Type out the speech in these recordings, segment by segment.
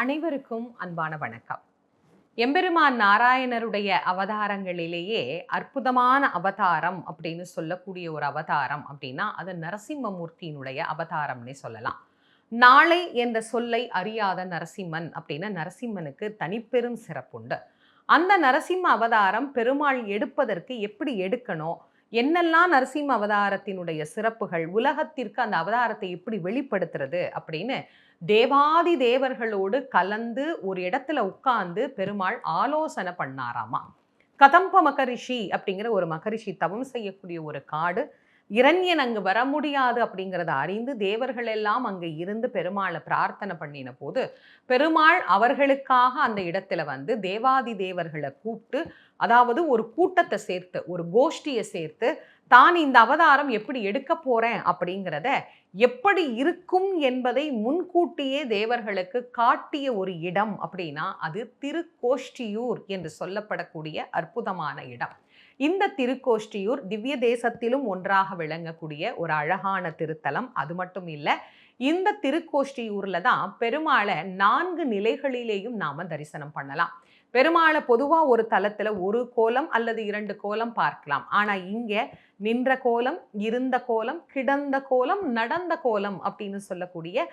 அனைவருக்கும் அன்பான வணக்கம். எம்பெருமான் நாராயணருடைய அவதாரங்களிலேயே அற்புதமான அவதாரம் அப்படின்னு சொல்லக்கூடிய ஒரு அவதாரம் அப்படின்னா அது நரசிம்மமூர்த்தியினுடைய அவதாரம்னே சொல்லலாம். நாளை என்ற சொல்லை அறியாத நரசிம்மன் அப்படின்னா நரசிம்மனுக்கு தனிப்பெரும் சிறப்புண்டு. அந்த நரசிம்ம அவதாரம் பெருமாள் எடுப்பதற்கு எப்படி எடுக்கணும்? என்னெல்லாம் நரசிம்ம அவதாரத்தினுடைய சிறப்புகள் உலகத்திற்கு அந்த அவதாரத்தை எப்படி வெளிப்படுத்துறது அப்படின்னு தேவாதி தேவர்களோடு கலந்து ஒரு இடத்துல உட்கார்ந்து பெருமாள் ஆலோசனை பண்ணாராமா? கதம்ப மகரிஷி அப்படிங்கிற ஒரு மகரிஷி தவம் செய்யக்கூடிய ஒரு காடு இரண்யன் அங்கு வர முடியாது அப்படிங்கிறத அறிந்து தேவர்கள் எல்லாம் அங்கு இருந்து பெருமாளை பிரார்த்தனை பண்ணின போது பெருமாள் அவர்களுக்காக அந்த இடத்துல வந்து தேவாதி தேவர்களை கூப்பிட்டு அதாவது ஒரு கூட்டத்தை சேர்த்து ஒரு கோஷ்டியை சேர்த்து தான் இந்த அவதாரம் எப்படி எடுக்க போறேன்? அப்படிங்கிறத எப்படி இருக்கும் என்பதை முன்கூட்டியே தேவர்களுக்கு காட்டிய ஒரு இடம் அப்படின்னா அது திருக்கோஷ்டியூர் என்று சொல்லப்படக்கூடிய அற்புதமான இடம். இந்த திருக்கோஷ்டியூர் திவ்ய தேசத்திலும் ஒன்றாக விளங்கக்கூடிய ஒரு அழகான திருத்தலம். அது மட்டும் இல்லை இந்த திருக்கோஷ்டியூரில் தான் பெருமாளை நான்கு நிலைகளிலேயும் நாம தரிசனம் பண்ணலாம். பெருமாளை பொதுவாக ஒரு தலத்தில் ஒரு கோலம் அல்லது இரண்டு கோலம் பார்க்கலாம். ஆனால் இங்கே நின்ற கோலம் இருந்த கோலம் கிடந்த கோலம் நடந்த கோலம் அப்படின்னு சொல்லக்கூடிய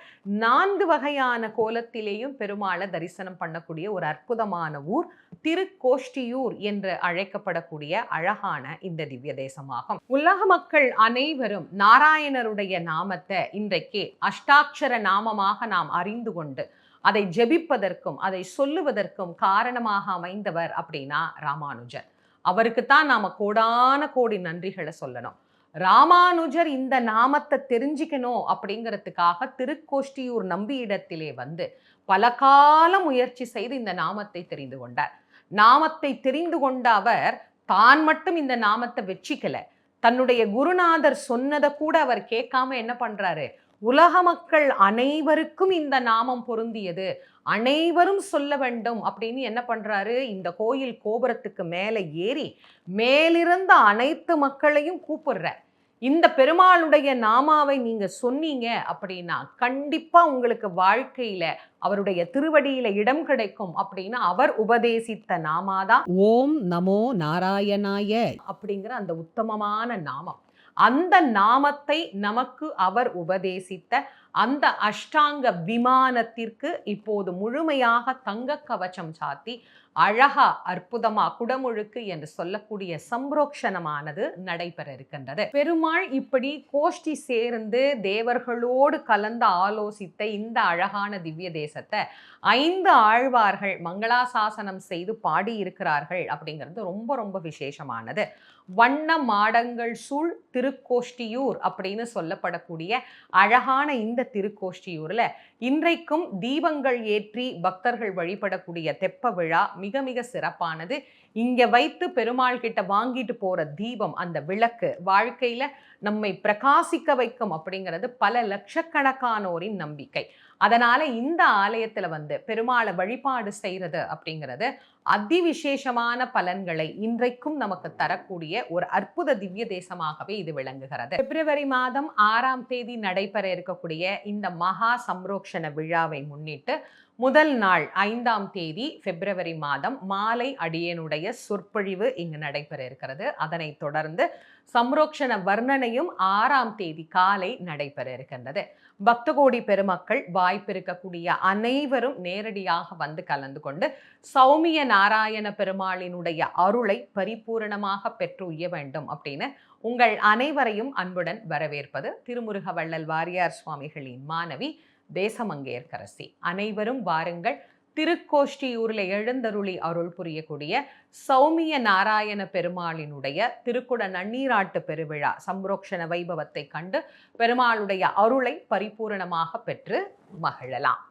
நான்கு வகையான கோலத்திலேயும் பெருமாளை தரிசனம் பண்ணக்கூடிய ஒரு அற்புதமான ஊர் திருக்கோஷ்டியூர் என்று அழைக்கப்படக்கூடிய அழகான இந்த திவ்ய தேசமாகும். உலக மக்கள் அனைவரும் நாராயணருடைய நாமத்தை இன்றைக்கு அஷ்டாட்சர நாமமாக நாம் அறிந்து கொண்டு அதை ஜெபிப்பதற்கும் அதை சொல்லுவதற்கும் காரணமாக அமைந்தவர் அப்படின்னா ராமானுஜர். அவருக்குத்தான் நாம கோடான கோடி நன்றிகளை சொல்லணும். ராமானுஜர் இந்த நாமத்தை தெரிஞ்சுக்கணும் அப்படிங்கிறதுக்காக திருக்கோஷ்டியூர் நம்பியிடத்திலே வந்து பல கால முயற்சி செய்து இந்த நாமத்தை தெரிந்து கொண்டார். நாமத்தை தெரிந்து கொண்ட அவர் தான் மட்டும் இந்த நாமத்தை வெச்சிக்கல தன்னுடைய குருநாதர் சொன்னதை கூட அவர் கேட்காம என்ன பண்றாரு? உலக மக்கள் அனைவருக்கும் இந்த நாமம் பொருந்தியது. அனைவரும் சொல்ல வேண்டும் அப்படின்னு என்ன பண்றாரு? இந்த கோயில் கோபுரத்துக்கு மேலே ஏறி மேலிருந்த அனைத்து மக்களையும் கூப்பிடுற இந்த பெருமாளுடைய நாமாவை நீங்க சொன்னீங்க அப்படின்னா கண்டிப்பா உங்களுக்கு வாழ்க்கையில அவருடைய திருவடியில இடம் கிடைக்கும் அப்படின்னு அவர் உபதேசித்த நாமாதான். ஓம் நமோ நாராயணாய. அப்படிங்கிற அந்த உத்தமமான நாமம். அந்த நாமத்தை நமக்கு அவர் உபதேசித்த அந்த அஷ்டாங்க விமானத்திற்கு இப்போது முழுமையாக தங்க கவச்சம் சாத்தி அழகா அற்புதமா குடமுழுக்கு என்று சொல்லக்கூடிய சம்ரோக்ஷணமானது நடைபெற இருக்கின்றது. பெருமாள் இப்படி கோஷ்டி சேர்ந்து தேவர்களோடு கலந்து ஆலோசித்த இந்த அழகான திவ்ய தேசத்தை ஐந்து ஆழ்வார்கள் மங்களாசாசனம் செய்து பாடி இருக்கிறார்கள் அப்படிங்கிறது ரொம்ப ரொம்ப விசேஷமானது. வண்ண மாடங்கள் சூழ் திருக்கோஷ்டியூர் அப்படின்னு சொல்லப்படக்கூடிய அழகான இந்த திருக்கோஷ்டியூரில் இன்றைக்கும் தீபங்கள் ஏற்றி பக்தர்கள் வழிபடக்கூடிய தெப்ப விழா மிக மிக சிறப்பானது. இங்க வைத்து பெருமாள் கிட்ட வாங்கிட்டு போற தீபம் அந்த விளக்கு வாழ்க்கையில நம்மை பிரகாசிக்க வைக்கும் அப்படிங்கிறது பல லட்சக்கணக்கானோரின் நம்பிக்கை. அதனால இந்த ஆலயத்துல வந்து பெருமாளை வழிபாடு செய்யறது அப்படிங்கிறது அதிவிசேஷமான பலன்களை இன்றைக்கும் நமக்கு தரக்கூடிய ஒரு அற்புத திவ்ய தேசமாகவே இது விளங்குகிறது. பிப்ரவரி மாதம் ஆறாம் தேதி நடைபெற இருக்கக்கூடிய இந்த மகா பிரதட்சண விழாவை முன்னிட்டு முதல் நாள் ஐந்தாம் தேதி பிப்ரவரி மாதம் மாலை அடியனுடைய சொற்பொழிவு இங்கு நடைபெற இருக்கிறது அதனைத் தொடர்ந்து சம்ரோக்ஷண வர்ணனையும் ஆறாம் தேதி காலை நடைபெற இருக்கின்றது பக்தகோடி பெருமக்கள் வாய்ப்பிருக்கக்கூடிய அனைவரும் நேரடியாக வந்து கலந்து கொண்டு சௌமிய நாராயண பெருமாளினுடைய அருளை பரிபூரணமாக பெற்று உய்ய வேண்டும் அப்படின்னு உங்கள் அனைவரையும் அன்புடன் வரவேற்பது திருமுருக வள்ளல் வாரியார் சுவாமிகளின் மாணவி தேசமங்கேற்கரசி அனைவரும் வாருங்கள். திருக்கோஷ்டியூரில் எழுந்தருளி அருள் புரியக்கூடிய சௌமிய நாராயண பெருமாளினுடைய திருக்குட நன்னீராட்டு பெருவிழா சம்ரோக்ஷண வைபவத்தை கண்டு பெருமாளுடைய அருளை பரிபூரணமாக பெற்று மகிழலாம்.